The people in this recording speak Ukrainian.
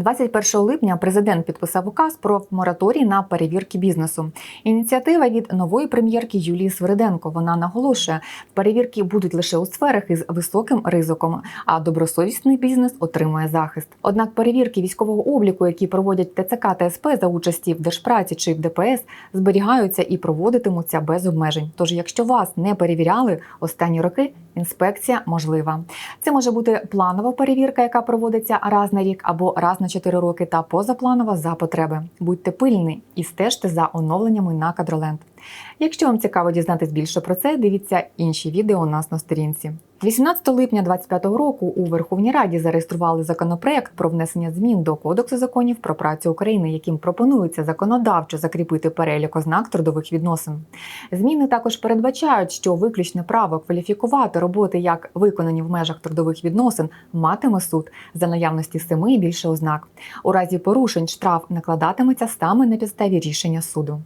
21 липня президент підписав указ про мораторій на перевірки бізнесу. Ініціатива від нової прем'єрки Юлії Свириденко. Вона наголошує, перевірки будуть лише у сферах із високим ризиком, а добросовісний бізнес отримує захист. Однак перевірки військового обліку, які проводять ТЦК та СП за участі в Держпраці чи в ДПС, зберігаються і проводитимуться без обмежень. Тож, якщо вас не перевіряли останні роки, інспекція можлива. Це може бути планова перевірка, яка проводиться раз на рік або раз на 4 роки, та позапланова за потреби. Будьте пильні і стежте за оновленнями на кадроленд. Якщо вам цікаво дізнатись більше про це, дивіться інші відео у нас на сторінці. 18 липня 2025 року у Верховній Раді зареєстрували законопроект про внесення змін до Кодексу законів про працю України, яким пропонується законодавчо закріпити перелік ознак трудових відносин. Зміни також передбачають, що виключне право кваліфікувати роботи як виконані в межах трудових відносин матиме суд за наявності семи і більше ознак. У разі порушень штраф накладатиметься саме на підставі рішення суду.